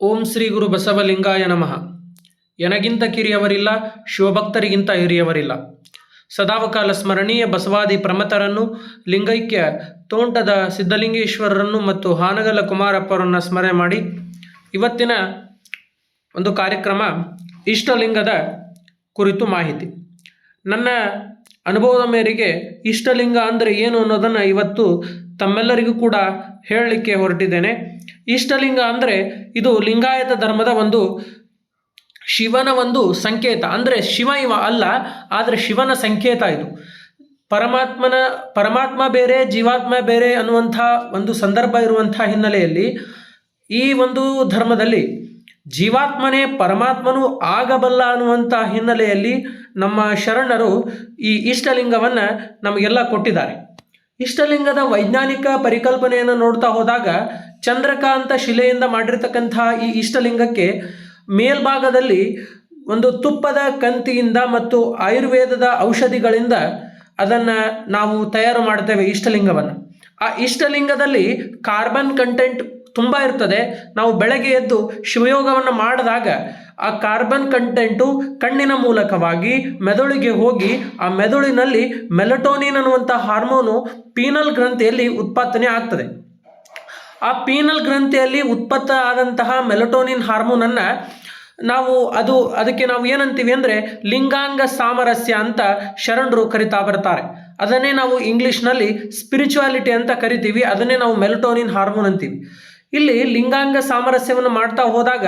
ಓಂ ಶ್ರೀ ಗುರು ಬಸವಲಿಂಗಾಯ ನಮಃ. ಎನಗಿಂತ ಕಿರಿಯವರಿಲ್ಲ, ಶಿವಭಕ್ತರಿಗಿಂತ ಹಿರಿಯವರಿಲ್ಲ. ಸದಾವಕಾಲ ಸ್ಮರಣೀಯ ಬಸವಾದಿ ಪ್ರಮತರನ್ನು, ಲಿಂಗೈಕ್ಯ ತೋಂಟದ ಸಿದ್ಧಲಿಂಗೇಶ್ವರರನ್ನು ಮತ್ತು ಹಾನಗಲ ಕುಮಾರಪ್ಪರನ್ನು ಸ್ಮರಣೆ ಮಾಡಿ, ಇವತ್ತಿನ ಒಂದು ಕಾರ್ಯಕ್ರಮ ಇಷ್ಟಲಿಂಗದ ಕುರಿತು ಮಾಹಿತಿ. ನನ್ನ ಅನುಭವದ ಮೇರೆಗೆ ಇಷ್ಟಲಿಂಗ ಅಂದರೆ ಏನು ಅನ್ನೋದನ್ನು ಇವತ್ತು ತಮ್ಮೆಲ್ಲರಿಗೂ ಕೂಡ ಹೇಳಲಿಕ್ಕೆ ಹೊರಟಿದ್ದೇನೆ. ಇಷ್ಟಲಿಂಗ ಅಂದರೆ ಇದು ಲಿಂಗಾಯತ ಧರ್ಮದ ಒಂದು ಶಿವನ ಒಂದು ಸಂಕೇತ. ಅಂದರೆ ಶಿವ ಇವ ಅಲ್ಲ, ಆದರೆ ಶಿವನ ಸಂಕೇತ ಇದು. ಪರಮಾತ್ಮನ, ಪರಮಾತ್ಮ ಬೇರೆ, ಜೀವಾತ್ಮ ಬೇರೆ ಅನ್ನುವಂಥ ಒಂದು ಸಂದರ್ಭ ಇರುವಂಥ ಹಿನ್ನೆಲೆಯಲ್ಲಿ ಈ ಒಂದು ಧರ್ಮದಲ್ಲಿ ಜೀವಾತ್ಮನೇ ಪರಮಾತ್ಮನು ಆಗಬಲ್ಲ ಅನ್ನುವಂಥ ಹಿನ್ನೆಲೆಯಲ್ಲಿ ನಮ್ಮ ಶರಣರು ಈ ಇಷ್ಟಲಿಂಗವನ್ನು ನಮಗೆಲ್ಲ ಕೊಟ್ಟಿದ್ದಾರೆ. ಇಷ್ಟಲಿಂಗದ ವೈಜ್ಞಾನಿಕ ಪರಿಕಲ್ಪನೆಯನ್ನು ನೋಡ್ತಾ ಹೋದಾಗ ಚಂದ್ರಕಾಂತ ಶಿಲೆಯಿಂದ ಮಾಡಿರ್ತಕ್ಕಂತಹ ಈ ಇಷ್ಟಲಿಂಗಕ್ಕೆ ಮೇಲ್ಭಾಗದಲ್ಲಿ ಒಂದು ತುಪ್ಪದ ಕಂತಿಯಿಂದ ಮತ್ತು ಆಯುರ್ವೇದದ ಔಷಧಿಗಳಿಂದ ಅದನ್ನು ನಾವು ತಯಾರು ಮಾಡ್ತೇವೆ ಇಷ್ಟಲಿಂಗವನ್ನು. ಆ ಇಷ್ಟಲಿಂಗದಲ್ಲಿ ಕಾರ್ಬನ್ ಕಂಟೆಂಟ್ ತುಂಬ ಇರ್ತದೆ. ನಾವು ಬೆಳಗ್ಗೆ ಎದ್ದು ಶಿವಯೋಗವನ್ನು ಮಾಡಿದಾಗ ಆ ಕಾರ್ಬನ್ ಕಂಟೆಂಟು ಕಣ್ಣಿನ ಮೂಲಕವಾಗಿ ಮೆದುಳಿಗೆ ಹೋಗಿ ಆ ಮೆದುಳಿನಲ್ಲಿ ಮೆಲಟೋನಿನ್ ಅನ್ನುವಂಥ ಹಾರ್ಮೋನು ಪೀನಲ್ ಗ್ರಂಥಿಯಲ್ಲಿ ಉತ್ಪಾದನೆ ಆಗ್ತದೆ. ಆ ಪೀನಲ್ ಗ್ರಂಥಿಯಲ್ಲಿ ಉತ್ಪತ್ತ ಆದಂತಹ ಮೆಲಟೋನಿನ್ ಹಾರ್ಮೋನನ್ನು ನಾವು ಅದು, ಅದಕ್ಕೆ ನಾವು ಏನಂತೀವಿ ಅಂದರೆ ಲಿಂಗಾಂಗ ಸಾಮರಸ್ಯ ಅಂತ ಶರಣರು ಕರಿತಾ ಬರ್ತಾರೆ. ಅದನ್ನೇ ನಾವು ಇಂಗ್ಲೀಷ್ನಲ್ಲಿ ಸ್ಪಿರಿಚುವಾಲಿಟಿ ಅಂತ ಕರಿತೀವಿ, ಅದನ್ನೇ ನಾವು ಮೆಲಟೋನಿನ್ ಹಾರ್ಮೋನ್ ಅಂತೀವಿ. ಇಲ್ಲಿ ಲಿಂಗಾಂಗ ಸಾಮರಸ್ಯವನ್ನು ಮಾಡ್ತಾ ಹೋದಾಗ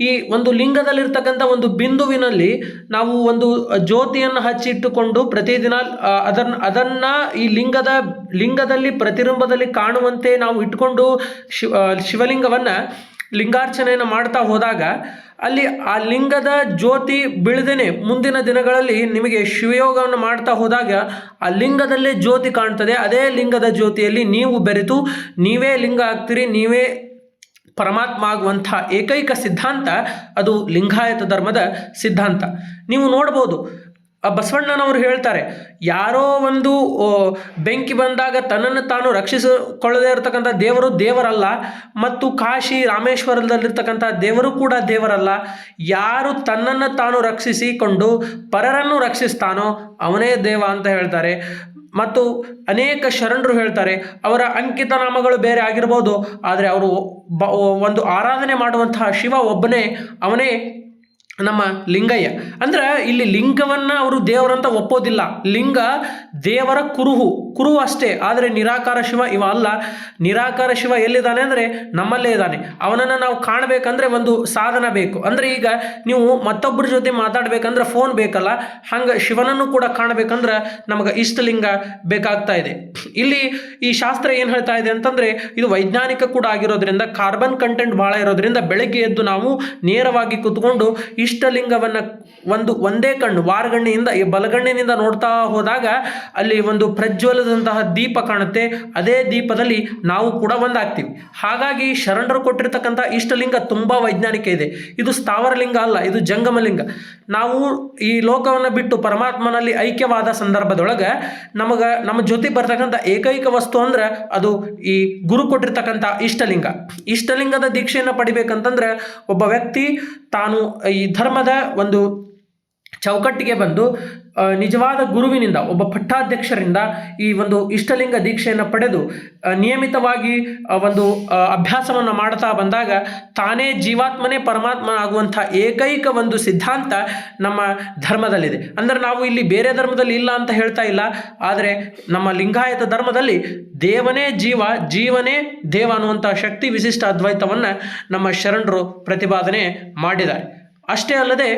ಈ ಒಂದು ಲಿಂಗದಲ್ಲಿರ್ತಕ್ಕಂಥ ಒಂದು ಬಿಂದುವಿನಲ್ಲಿ ನಾವು ಒಂದು ಜ್ಯೋತಿಯನ್ನು ಹಚ್ಚಿಟ್ಟುಕೊಂಡು ಪ್ರತಿದಿನ ಅದನ್ನ ಅದನ್ನ ಈ ಲಿಂಗದ, ಲಿಂಗದಲ್ಲಿ ಪ್ರತಿಬಿಂಬದಲ್ಲಿ ಕಾಣುವಂತೆ ನಾವು ಇಟ್ಕೊಂಡು ಶಿವ ಶಿವಲಿಂಗವನ್ನು ಲಿಂಗಾರ್ಚನೆಯನ್ನು ಮಾಡ್ತಾ ಹೋದಾಗ ಅಲ್ಲಿ ಆ ಲಿಂಗದ ಜ್ಯೋತಿ ಬೀಳದೇನೆ ಮುಂದಿನ ದಿನಗಳಲ್ಲಿ ನಿಮಗೆ ಶಿವಯೋಗವನ್ನು ಮಾಡ್ತಾ ಹೋದಾಗ ಆ ಲಿಂಗದಲ್ಲೇ ಜ್ಯೋತಿ ಕಾಣ್ತದೆ. ಅದೇ ಲಿಂಗದ ಜ್ಯೋತಿಯಲ್ಲಿ ನೀವು ಬೆರೆತು ನೀವೇ ಲಿಂಗ ಆಗ್ತೀರಿ, ನೀವೇ ಪರಮಾತ್ಮ ಆಗುವಂಥ ಏಕೈಕ ಸಿದ್ಧಾಂತ ಅದು ಲಿಂಗಾಯತ ಧರ್ಮದ ಸಿದ್ಧಾಂತ. ನೀವು ನೋಡ್ಬೋದು ಆ ಬಸವಣ್ಣನವರು ಹೇಳ್ತಾರೆ, ಯಾರೋ ಒಂದು ಬೆಂಕಿ ಬಂದಾಗ ತನ್ನನ್ನು ತಾನು ರಕ್ಷಿಸಿಕೊಳ್ಳದೇ ಇರತಕ್ಕಂಥ ದೇವರು ದೇವರಲ್ಲ, ಮತ್ತು ಕಾಶಿ ರಾಮೇಶ್ವರದಲ್ಲಿರ್ತಕ್ಕಂಥ ದೇವರು ಕೂಡ ದೇವರಲ್ಲ, ಯಾರು ತನ್ನನ್ನು ತಾನು ರಕ್ಷಿಸಿಕೊಂಡು ಪರರನ್ನು ರಕ್ಷಿಸ್ತಾನೋ ಅವನೇ ದೇವ ಅಂತ ಹೇಳ್ತಾರೆ. ಮತ್ತು ಅನೇಕ ಶರಣರು ಹೇಳ್ತಾರೆ, ಅವರ ಅಂಕಿತ ನಾಮಗಳು ಬೇರೆ ಆಗಿರ್ಬೋದು, ಆದರೆ ಅವರು ಒಂದು ಆರಾಧನೆ ಮಾಡುವಂತಹ ಶಿವ ಒಬ್ಬನೇ, ಅವನೇ ನಮ್ಮ ಲಿಂಗಯ್ಯ. ಅಂದ್ರೆ ಇಲ್ಲಿ ಲಿಂಗವನ್ನು ಅವರು ದೇವರಂತ ಒಪ್ಪೋದಿಲ್ಲ. ಲಿಂಗ ದೇವರ ಕುರುಹು ಕುರು ಅಷ್ಟೇ. ಆದರೆ ನಿರಾಕಾರ ಶಿವ ಇವ ಅಲ್ಲ. ನಿರಾಕಾರ ಶಿವ ಎಲ್ಲಿದ್ದಾನೆ ಅಂದರೆ ನಮ್ಮಲ್ಲೇ ಇದ್ದಾನೆ. ಅವನನ್ನು ನಾವು ಕಾಣಬೇಕಂದ್ರೆ ಒಂದು ಸಾಧನ ಬೇಕು. ಅಂದರೆ ಈಗ ನೀವು ಮತ್ತೊಬ್ಬರ ಜೊತೆ ಮಾತಾಡಬೇಕಂದ್ರೆ ಫೋನ್ ಬೇಕಲ್ಲ. ಹಂಗೆ ಶಿವನನ್ನು ಕೂಡ ಕಾಣಬೇಕಂದ್ರೆ ನಮಗೆ ಇಷ್ಟಲಿಂಗ ಬೇಕಾಗ್ತಾ ಇದೆ. ಇಲ್ಲಿ ಈ ಶಾಸ್ತ್ರ ಏನು ಹೇಳ್ತಾ ಇದೆ ಅಂತಂದರೆ, ಇದು ವೈಜ್ಞಾನಿಕ ಕೂಡ ಆಗಿರೋದ್ರಿಂದ ಕಾರ್ಬನ್ ಕಂಟೆಂಟ್ ಭಾಳ ಇರೋದ್ರಿಂದ ಬೆಳಗ್ಗೆ ಎದ್ದು ನಾವು ನೇರವಾಗಿ ಕೂತ್ಕೊಂಡು ಇಷ್ಟಲಿಂಗವನ್ನು ಒಂದು ಒಂದೇ ಕಣ್ಣು ವಾರಗಣ್ಣೆಯಿಂದ ಈ ಬಲಗಣ್ಣಿನಿಂದ ನೋಡ್ತಾ ಹೋದಾಗ ಅಲ್ಲಿ ಒಂದು ಪ್ರಜ್ವಲದಂತಹ ದೀಪ ಕಾಣುತ್ತೆ. ಅದೇ ದೀಪದಲ್ಲಿ ನಾವು ಕೂಡ ಒಂದಾಗ್ತೀವಿ. ಹಾಗಾಗಿ ಶರಣರು ಕೊಟ್ಟಿರ್ತಕ್ಕಂಥ ಇಷ್ಟಲಿಂಗ ತುಂಬ ವೈಜ್ಞಾನಿಕ ಇದೆ. ಇದು ಸ್ಥಾವರಲಿಂಗ ಅಲ್ಲ, ಇದು ಜಂಗಮಲಿಂಗ. ನಾವು ಈ ಲೋಕವನ್ನು ಬಿಟ್ಟು ಪರಮಾತ್ಮನಲ್ಲಿ ಐಕ್ಯವಾದ ಸಂದರ್ಭದೊಳಗೆ ನಮಗೆ, ನಮ್ಮ ಜೊತೆ ಬರ್ತಕ್ಕಂಥ ಏಕೈಕ ವಸ್ತು ಅಂದ್ರೆ ಅದು ಈ ಗುರು ಕೊಟ್ಟಿರ್ತಕ್ಕಂಥ ಇಷ್ಟಲಿಂಗ. ಇಷ್ಟಲಿಂಗದ ದೀಕ್ಷೆಯನ್ನು ಪಡಿಬೇಕಂತಂದ್ರೆ ಒಬ್ಬ ವ್ಯಕ್ತಿ ತಾನು ಈ ಧರ್ಮದ ಒಂದು ಚೌಕಟ್ಟಿಗೆ ಬಂದು ನಿಜವಾದ ಗುರುವಿನಿಂದ, ಒಬ್ಬ ಪಟ್ಟಾಧ್ಯಕ್ಷರಿಂದ ಈ ಒಂದು ಇಷ್ಟಲಿಂಗ ದೀಕ್ಷೆಯನ್ನು ಪಡೆದು ನಿಯಮಿತವಾಗಿ ಒಂದು ಅಭ್ಯಾಸವನ್ನು ಮಾಡ್ತಾ ಬಂದಾಗ ತಾನೇ ಜೀವಾತ್ಮನೇ ಪರಮಾತ್ಮ ಆಗುವಂಥ ಏಕೈಕ ಒಂದು ಸಿದ್ಧಾಂತ ನಮ್ಮ ಧರ್ಮದಲ್ಲಿದೆ. ಅಂದರೆ ನಾವು ಇಲ್ಲಿ ಬೇರೆ ಧರ್ಮದಲ್ಲಿ ಇಲ್ಲ ಅಂತ ಹೇಳ್ತಾ ಇಲ್ಲ, ಆದರೆ ನಮ್ಮ ಲಿಂಗಾಯತ ಧರ್ಮದಲ್ಲಿ ದೇವನೇ ಜೀವ, ಜೀವನೇ ದೇವ ಅನ್ನುವಂಥ ಶಕ್ತಿ ವಿಶಿಷ್ಟ ಅದ್ವೈತವನ್ನು ನಮ್ಮ ಶರಣರು ಪ್ರತಿಪಾದನೆ ಮಾಡಿದ್ದಾರೆ. ಅಷ್ಟೇ ಅಲ್ಲದೆ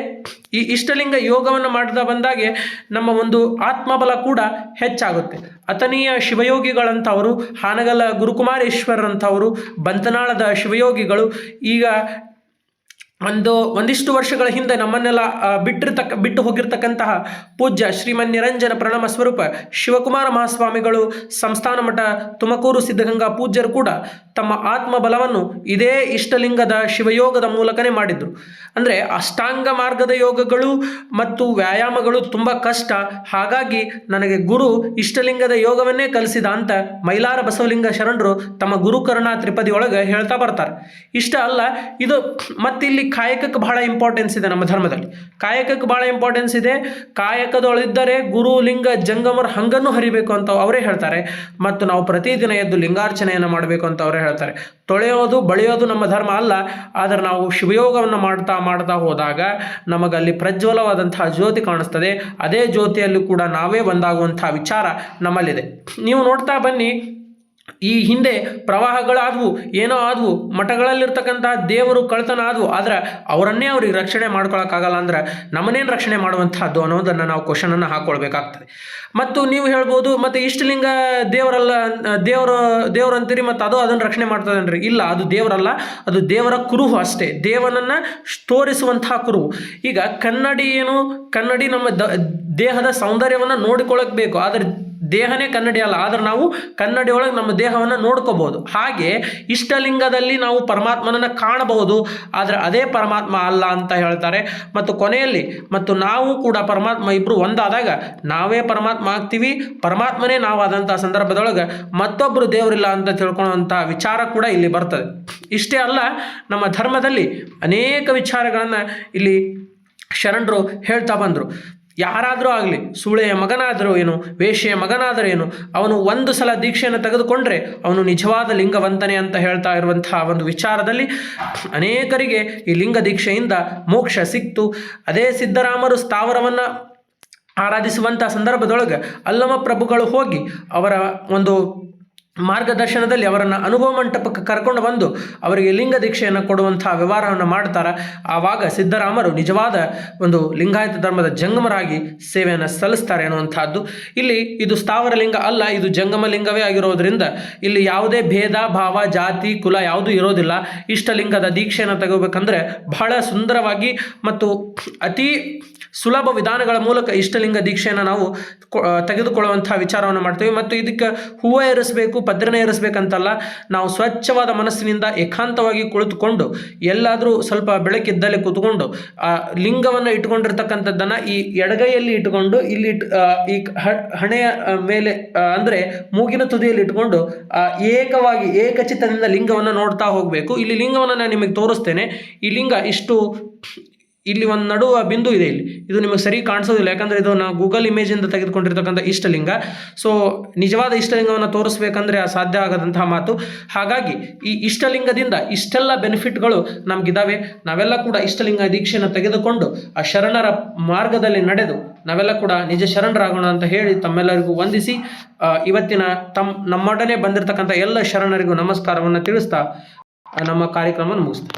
ಈ ಇಷ್ಟಲಿಂಗ ಯೋಗವನ್ನು ಮಾಡ್ತಾ ಬಂದಾಗೆ ನಮ್ಮ ಒಂದು ಆತ್ಮಬಲ ಕೂಡ ಹೆಚ್ಚಾಗುತ್ತೆ. ಅತನೀಯ ಶಿವಯೋಗಿಗಳಂಥವರು ಹಾನಗಲ ಗುರುಕುಮಾರೇಶ್ವರರಂಥವರು ಬಂತನಾಳದ ಶಿವಯೋಗಿಗಳು, ಈಗ ಒಂದು ಒಂದಿಷ್ಟು ವರ್ಷಗಳ ಹಿಂದೆ ನಮ್ಮನ್ನೆಲ್ಲ ಬಿಟ್ಟಿರ್ತಕ್ಕ, ಬಿಟ್ಟು ಹೋಗಿರ್ತಕ್ಕಂತಹ ಪೂಜ್ಯ ಶ್ರೀಮನ್ ನಿರಂಜನ ಪ್ರಣಮ ಸ್ವರೂಪ ಶಿವಕುಮಾರ ಮಹಾಸ್ವಾಮಿಗಳು, ಸಂಸ್ಥಾನ ಮಠ, ತುಮಕೂರು ಸಿದ್ಧಗಂಗಾ ಪೂಜ್ಯರು ಕೂಡ ತಮ್ಮ ಆತ್ಮ ಬಲವನ್ನು ಇದೇ ಇಷ್ಟಲಿಂಗದ ಶಿವಯೋಗದ ಮೂಲಕನೇ ಮಾಡಿದ್ರು. ಅಂದರೆ ಅಷ್ಟಾಂಗ ಮಾರ್ಗದ ಯೋಗಗಳು ಮತ್ತು ವ್ಯಾಯಾಮಗಳು ತುಂಬ ಕಷ್ಟ. ಹಾಗಾಗಿ ನನಗೆ ಗುರು ಇಷ್ಟಲಿಂಗದ ಯೋಗವನ್ನೇ ಕಲಿಸಿದ ಅಂತ ಮೈಲಾರ ಬಸವಲಿಂಗ ಶರಣರು ತಮ್ಮ ಗುರುಕರ್ಣ ತ್ರಿಪದಿಯೊಳಗೆ ಹೇಳ್ತಾ ಬರ್ತಾರೆ. ಇಷ್ಟ ಅಲ್ಲ, ಇದು ಮತ್ತಿಲ್ಲಿ ಕಾಯಕಕ್ಕೆ ಬಹಳ ಇಂಪಾರ್ಟೆನ್ಸ್ ಇದೆ ನಮ್ಮ ಧರ್ಮದಲ್ಲಿ. ಕಾಯಕಕ್ಕೆ ಬಹಳ ಇಂಪಾರ್ಟೆನ್ಸ್ ಇದೆ. ಕಾಯಕದೊಳಿದ್ದರೆ ಗುರು, ಲಿಂಗ, ಜಂಗಮರ ಹಂಗನ್ನು ಹರಿಬೇಕು ಅಂತ ಅವರೇ ಹೇಳ್ತಾರೆ. ಮತ್ತು ನಾವು ಪ್ರತಿದಿನ ಎದ್ದು ಲಿಂಗಾರ್ಚನೆಯನ್ನು ಮಾಡಬೇಕು ಅಂತ ಅವರೇ ಹೇಳ್ತಾರೆ. ತೊಳೆಯೋದು, ಬಳಿಯೋದು ನಮ್ಮ ಧರ್ಮ ಅಲ್ಲ. ಆದರೆ ನಾವು ಶಿವಯೋಗವನ್ನು ಮಾಡ್ತಾ ಮಾಡ್ತಾ ಹೋದಾಗ ನಮಗಲ್ಲಿ ಪ್ರಜ್ವಲವಾದಂತಹ ಜ್ಯೋತಿ ಕಾಣಿಸ್ತದೆ. ಅದೇ ಜ್ಯೋತಿಯಲ್ಲಿ ಕೂಡ ನಾವೇ ಒಂದಾಗುವಂತಹ ವಿಚಾರ ನಮ್ಮಲ್ಲಿದೆ. ನೀವು ನೋಡ್ತಾ ಬನ್ನಿ ಈ ಹಿಂದೆ ಪ್ರವಾಹಗಳಾದವು, ಏನೋ ಆದವು ಮಠಗಳಲ್ಲಿರ್ತಕ್ಕಂತಹ ದೇವರು ಕಳ್ತನ ಆದವು ಆದ್ರೆ ಅವರನ್ನೇ ಅವ್ರಿಗೆ ರಕ್ಷಣೆ ಮಾಡ್ಕೊಳಕ್ಕಾಗಲ್ಲ ಅಂದ್ರೆ ನಮ್ಮನ್ನೇನು ರಕ್ಷಣೆ ಮಾಡುವಂತಹದ್ದು ಅನ್ನೋದನ್ನು ನಾವು ಕ್ವಶನನ್ನು ಹಾಕ್ಕೊಳ್ಬೇಕಾಗ್ತದೆ ಮತ್ತು ನೀವು ಹೇಳ್ಬೋದು, ಮತ್ತು ಇಷ್ಟಲಿಂಗ ದೇವರಲ್ಲ, ದೇವರು ದೇವ್ರು ಅಂತೀರಿ ಮತ್ತು ಅದು ಅದನ್ನು ರಕ್ಷಣೆ ಮಾಡ್ತದನ್ರಿ? ಇಲ್ಲ, ಅದು ದೇವರಲ್ಲ, ಅದು ದೇವರ ಕುರುಹು ಅಷ್ಟೇ. ದೇವನನ್ನು ತೋರಿಸುವಂತಹ ಕುರುಹು. ಈಗ ಕನ್ನಡಿ ಏನು, ಕನ್ನಡಿ ನಮ್ಮ ದೇಹದ ಸೌಂದರ್ಯವನ್ನು ನೋಡಿಕೊಳ್ಳಬೇಕು ಬೇಕು, ಆದರೆ ದೇಹನೇ ಕನ್ನಡಿ ಅಲ್ಲ, ಆದ್ರೆ ನಾವು ಕನ್ನಡಿ ಒಳಗೆ ನಮ್ಮ ದೇಹವನ್ನು ನೋಡ್ಕೋಬಹುದು ಹಾಗೆ ಇಷ್ಟಲಿಂಗದಲ್ಲಿ ನಾವು ಪರಮಾತ್ಮನನ್ನು ಕಾಣಬಹುದು, ಆದರೆ ಅದೇ ಪರಮಾತ್ಮ ಅಲ್ಲ ಅಂತ ಹೇಳ್ತಾರೆ. ಮತ್ತು ಕೊನೆಯಲ್ಲಿ, ಮತ್ತು ನಾವು ಕೂಡ ಪರಮಾತ್ಮ ಇಬ್ಬರು ಒಂದಾದಾಗ ನಾವೇ ಪರಮಾತ್ಮ ಆಗ್ತೀವಿ, ಪರಮಾತ್ಮನೇ ನಾವಾದಂಥ ಸಂದರ್ಭದೊಳಗೆ ಮತ್ತೊಬ್ಬರು ದೇವರಿಲ್ಲ ಅಂತ ತಿಳ್ಕೊಳ್ಳುವಂಥ ವಿಚಾರ ಕೂಡ ಇಲ್ಲಿ ಬರ್ತದೆ. ಇಷ್ಟೇ ಅಲ್ಲ, ನಮ್ಮ ಧರ್ಮದಲ್ಲಿ ಅನೇಕ ವಿಚಾರಗಳನ್ನು ಇಲ್ಲಿ ಶರಣರು ಹೇಳ್ತಾ ಬಂದರು. ಯಾರಾದರೂ ಆಗಲಿ ಸುಳೆಯ ಮಗನಾದರೂ ಏನು ವೇಷೆಯ ಮಗನಾದರೂ ಏನು, ಅವನು ಒಂದು ಸಲ ದೀಕ್ಷೆಯನ್ನು ತೆಗೆದುಕೊಂಡ್ರೆ ಅವನು ನಿಜವಾದ ಲಿಂಗವಂತನೆ ಅಂತ ಹೇಳ್ತಾ ಇರುವಂತಹ ಒಂದು ವಿಚಾರದಲ್ಲಿ ಅನೇಕರಿಗೆ ಈ ಲಿಂಗ ದೀಕ್ಷೆಯಿಂದ ಮೋಕ್ಷ ಸಿಕ್ತು. ಅದೇ ಸಿದ್ದರಾಮರು ಸ್ಥಾವರವನ್ನು ಆರಾಧಿಸುವಂಥ ಸಂದರ್ಭದೊಳಗೆ ಅಲ್ಲಮ ಪ್ರಭುಗಳು ಹೋಗಿ ಅವರ ಒಂದು ಮಾರ್ಗದರ್ಶನದಲ್ಲಿ ಅವರನ್ನು ಅನುಭವ ಮಂಟಪಕ್ಕೆ ಕರ್ಕೊಂಡು ಬಂದು ಅವರಿಗೆ ಲಿಂಗ ದೀಕ್ಷೆಯನ್ನು ಕೊಡುವಂಥ ವ್ಯವಹಾರವನ್ನು ಮಾಡ್ತಾರೆ. ಆವಾಗ ಸಿದ್ದರಾಮರು ನಿಜವಾದ ಒಂದು ಲಿಂಗಾಯತ ಧರ್ಮದ ಜಂಗಮರಾಗಿ ಸೇವೆಯನ್ನು ಸಲ್ಲಿಸ್ತಾರೆ ಅನ್ನುವಂಥದ್ದು ಇಲ್ಲಿ ಇದು ಸ್ಥಾವರ ಲಿಂಗ ಅಲ್ಲ, ಇದು ಜಂಗಮ ಲಿಂಗವೇ ಆಗಿರೋದ್ರಿಂದ ಇಲ್ಲಿ ಯಾವುದೇ ಭೇದ, ಭಾವ, ಜಾತಿ, ಕುಲ ಯಾವುದೂ ಇರೋದಿಲ್ಲ. ಇಷ್ಟಲಿಂಗದ ದೀಕ್ಷೆಯನ್ನು ತಗೋಬೇಕಂದ್ರೆ ಬಹಳ ಸುಂದರವಾಗಿ ಮತ್ತು ಅತಿ ಸುಲಭ ವಿಧಾನಗಳ ಮೂಲಕ ಇಷ್ಟಲಿಂಗ ದೀಕ್ಷೆಯನ್ನು ನಾವು ತೆಗೆದುಕೊಳ್ಳುವಂಥ ವಿಚಾರವನ್ನು ಮಾಡ್ತೇವೆ. ಮತ್ತು ಇದಕ್ಕೆ ಹೂವು ಏರಿಸಬೇಕು ಪದ್ರನ ಏರಿಸ್ಬೇಕಂತಲ್ಲ ನಾವು ಸ್ವಚ್ಛವಾದ ಮನಸ್ಸಿನಿಂದ ಏಕಾಂತವಾಗಿ ಕುಳಿತುಕೊಂಡು, ಎಲ್ಲಾದರೂ ಸ್ವಲ್ಪ ಬೆಳಕಿದ್ದಲ್ಲಿ ಕೂತ್ಕೊಂಡು, ಆ ಲಿಂಗವನ್ನು ಇಟ್ಕೊಂಡಿರ್ತಕ್ಕಂಥದ್ದನ್ನು ಈ ಎಡಗೈಯಲ್ಲಿ ಇಟ್ಟುಕೊಂಡು, ಇಲ್ಲಿ ಈ ಹಣೆಯ ಮೇಲೆ ಅಂದರೆ ಮೂಗಿನ ತುದಿಯಲ್ಲಿ ಇಟ್ಕೊಂಡು ಏಕವಾಗಿ, ಏಕಚಿತ್ತದಿಂದ ಲಿಂಗವನ್ನು ನೋಡ್ತಾ ಹೋಗಬೇಕು. ಇಲ್ಲಿ ಲಿಂಗವನ್ನು ನಾನು ನಿಮಗೆ ತೋರಿಸ್ತೇನೆ. ಈ ಲಿಂಗ ಇಷ್ಟು ಇಲ್ಲಿ ಒಂದು ನಡುವ ಬಿಂದು ಇದೆ ಇಲ್ಲಿ. ಇದು ನಿಮಗೆ ಸರಿ ಕಾಣಿಸೋದಿಲ್ಲ, ಯಾಕಂದರೆ ಇದು ನಾವು ಗೂಗಲ್ ಇಮೇಜಿಂದ ತೆಗೆದುಕೊಂಡಿರ್ತಕ್ಕಂಥ ಇಷ್ಟಲಿಂಗ. ಸೊ ನಿಜವಾದ ಇಷ್ಟಲಿಂಗವನ್ನು ತೋರಿಸ್ಬೇಕಂದ್ರೆ ಸಾಧ್ಯ ಆಗದಂತಹ ಮಾತು. ಹಾಗಾಗಿ, ಈ ಇಷ್ಟಲಿಂಗದಿಂದ ಇಷ್ಟೆಲ್ಲ ಬೆನಿಫಿಟ್ಗಳು ನಮಗಿದ್ದಾವೆ ನಾವೆಲ್ಲ ಕೂಡ ಇಷ್ಟಲಿಂಗ ದೀಕ್ಷೆಯನ್ನು ತೆಗೆದುಕೊಂಡು ಆ ಶರಣರ ಮಾರ್ಗದಲ್ಲಿ ನಡೆದು ನಾವೆಲ್ಲ ಕೂಡ ನಿಜ ಶರಣರಾಗೋಣ ಅಂತ ಹೇಳಿ ತಮ್ಮೆಲ್ಲರಿಗೂ ವಂದಿಸಿ ಇವತ್ತಿನ ತಮ್ಮ ನಮ್ಮೊಡನೆ ಬಂದಿರತಕ್ಕಂಥ ಎಲ್ಲ ಶರಣರಿಗೂ ನಮಸ್ಕಾರವನ್ನು ತಿಳಿಸ್ತಾ ನಮ್ಮ ಕಾರ್ಯಕ್ರಮವನ್ನು ಮುಗಿಸ್ತಾ